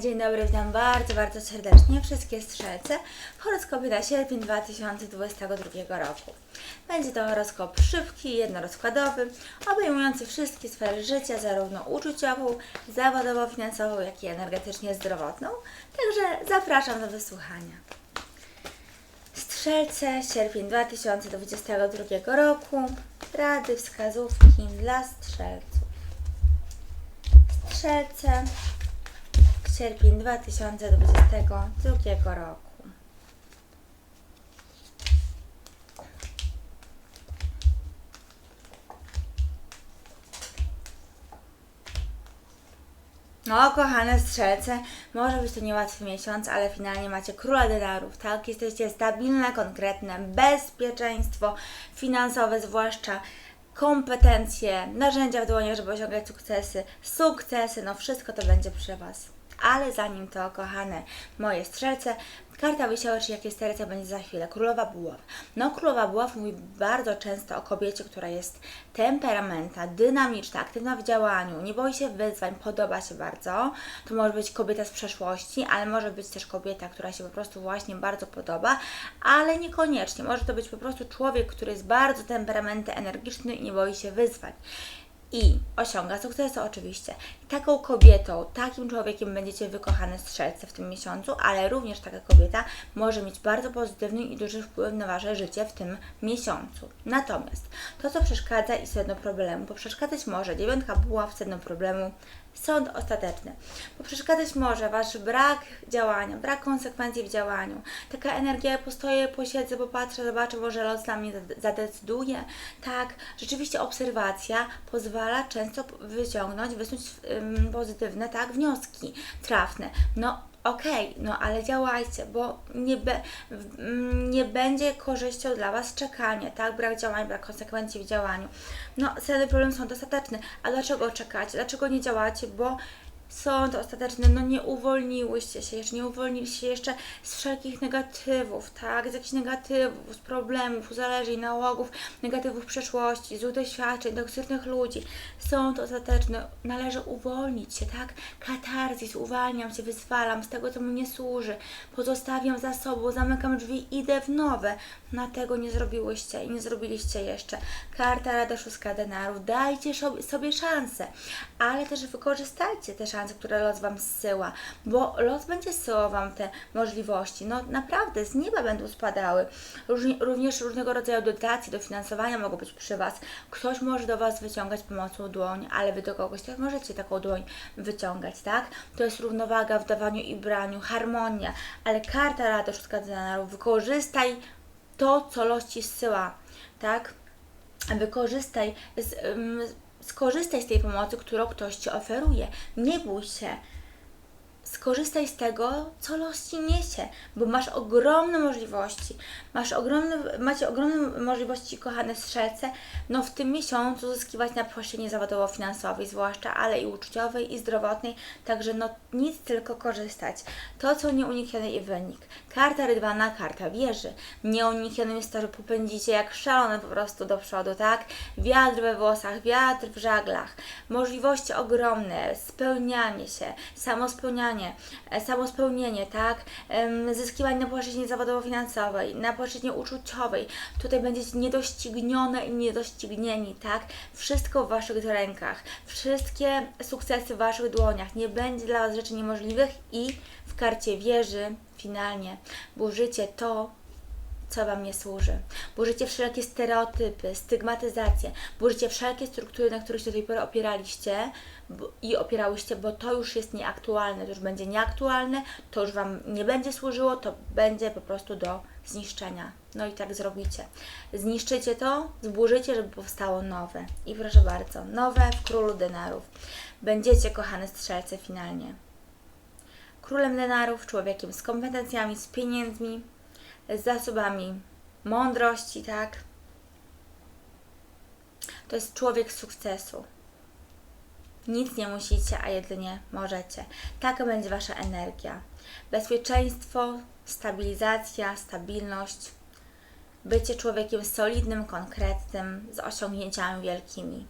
Dzień dobry, witam bardzo, bardzo serdecznie wszystkie strzelce w horoskopie na sierpień 2022 roku. Będzie to horoskop szybki, jednorozkładowy, obejmujący wszystkie sfery życia, zarówno uczuciową, zawodowo, finansową, jak i energetycznie zdrowotną. Także zapraszam do wysłuchania. Strzelce, sierpień 2022 roku. Rady, wskazówki dla strzelców. Strzelce, sierpień 2022 roku. No, kochane strzelce, może być to niełatwy miesiąc, ale finalnie macie króla denarów, tak? Jesteście stabilne, konkretne, bezpieczeństwo finansowe, zwłaszcza kompetencje, narzędzia w dłoni, żeby osiągać sukcesy, sukcesy, no wszystko to będzie przy Was. Ale zanim to, kochane moje strzelce, karta wysiała, czy jakie sterce będzie za chwilę. Królowa Buław. No, Królowa Buław mówi bardzo często o kobiecie, która jest temperamenta, dynamiczna, aktywna w działaniu, nie boi się wyzwań, podoba się bardzo. To może być kobieta z przeszłości, ale może być też kobieta, która się po prostu właśnie bardzo podoba, ale niekoniecznie. Może to być po prostu człowiek, który jest bardzo temperamenty energiczny i nie boi się wyzwań i osiąga sukcesy oczywiście. Taką kobietą, takim człowiekiem będziecie wykochane strzelce w tym miesiącu, ale również taka kobieta może mieć bardzo pozytywny i duży wpływ na Wasze życie w tym miesiącu. Natomiast to, co przeszkadza i sedno problemu, bo przeszkadzać może dziewiątka była w sedno problemu, sąd ostateczny. Bo przeszkadzać może Wasz brak działania, brak konsekwencji w działaniu. Taka energia, postoję, posiedzę, popatrzę, zobaczę, może los dla mnie zade- zadecyduje. Tak, rzeczywiście obserwacja pozwala często wyciągnąć, wysunąć pozytywne, tak, wnioski trafne. No, Okej, no ale działajcie, bo nie, be, mm, nie będzie korzyścią dla Was czekanie, tak? Brak działań, brak konsekwencji w działaniu. No, sedny problem są dostateczne. A dlaczego czekacie? Dlaczego nie działacie? Bo sąd ostateczny, no nie uwolniłyście się jeszcze, nie uwolniliście się jeszcze z wszelkich negatywów, tak? Z jakichś negatywów, z problemów, uzależnień, nałogów, negatywów przeszłości, złych doświadczeń, toksycznych ludzi. Sąd ostateczny, należy uwolnić się, tak? Katarzis, uwalniam się, wyzwalam z tego, co mi nie służy, pozostawiam za sobą, zamykam drzwi, idę w nowe. Na tego nie zrobiłyście i nie zrobiliście jeszcze. Karta Rada Szóstka Denarów, dajcie sobie, szansę, ale też wykorzystajcie te szanse, które los Wam zsyła, bo los będzie zsyłał Wam te możliwości. No naprawdę, z nieba będą spadały. Różni, również różnego rodzaju dotacje, dofinansowania mogą być przy Was. Ktoś może do Was wyciągać pomocą dłoń, ale Wy do kogoś też możecie taką dłoń wyciągać, tak? To jest równowaga w dawaniu i braniu, harmonia, ale karta Rada Szóstka wykorzystaj to, co los Ci zsyła, tak? wykorzystaj, z, ym, skorzystaj z tej pomocy, którą ktoś Ci oferuje. Nie bój się. Skorzystaj z tego, co los Ci niesie, bo masz ogromne możliwości. Masz ogromne, macie ogromne możliwości, kochane strzelce, no w tym miesiącu zyskiwać na płaszczyźnie zawodowo-finansowej zwłaszcza, ale i uczuciowej i zdrowotnej, także no nic, tylko korzystać. To, co nieuniknione i wynik. Karta rydwana, karta wieży. Nieuniknionym jest to, że popędzicie jak szalone po prostu do przodu, tak? Wiatr we włosach, wiatr w żaglach. Możliwości ogromne, spełnianie się, samospełnianie, e, samospełnienie, tak? Zyskiwanie na płaszczyźnie zawodowo-finansowej, na płaszczyźnie uczuciowej. Tutaj będziecie niedoścignione i niedoścignieni, tak? Wszystko w Waszych rękach. Wszystkie sukcesy w Waszych dłoniach. Nie będzie dla Was rzeczy niemożliwych i w karcie wieży finalnie burzycie to, co Wam nie służy. Burzycie wszelkie stereotypy, stygmatyzacje, burzycie wszelkie struktury, na których się do tej pory opieraliście i opierałyście, bo to już jest nieaktualne, to już będzie nieaktualne, to już Wam nie będzie służyło, to będzie po prostu do zniszczenia. No i tak zrobicie. Zniszczycie to, zburzycie, żeby powstało nowe. I proszę bardzo, nowe w Królu Denarów. Będziecie, kochane strzelce, finalnie królem denarów, człowiekiem z kompetencjami, z pieniędzmi, z zasobami mądrości, tak? To jest człowiek sukcesu. Nic nie musicie, a jedynie możecie. Taka będzie Wasza energia. Bezpieczeństwo, stabilizacja, stabilność. Bycie człowiekiem solidnym, konkretnym, z osiągnięciami wielkimi.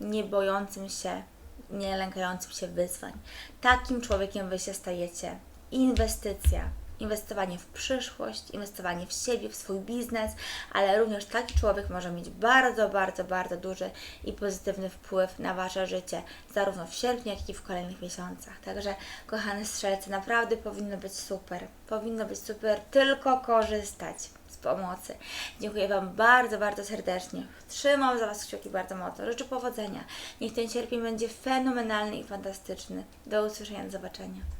Nie bojącym się nie lękającym się wyzwań. Takim człowiekiem Wy się stajecie. Inwestycja. Inwestowanie w przyszłość, inwestowanie w siebie, w swój biznes, ale również taki człowiek może mieć bardzo, bardzo, bardzo duży i pozytywny wpływ na Wasze życie, zarówno w sierpniu, jak i w kolejnych miesiącach. Także, kochane strzelce, naprawdę powinno być super. Powinno być super, tylko korzystać z pomocy. Dziękuję Wam bardzo, bardzo serdecznie. Trzymam za Was kciuki bardzo mocno. Życzę powodzenia. Niech ten sierpień będzie fenomenalny i fantastyczny. Do usłyszenia, do zobaczenia.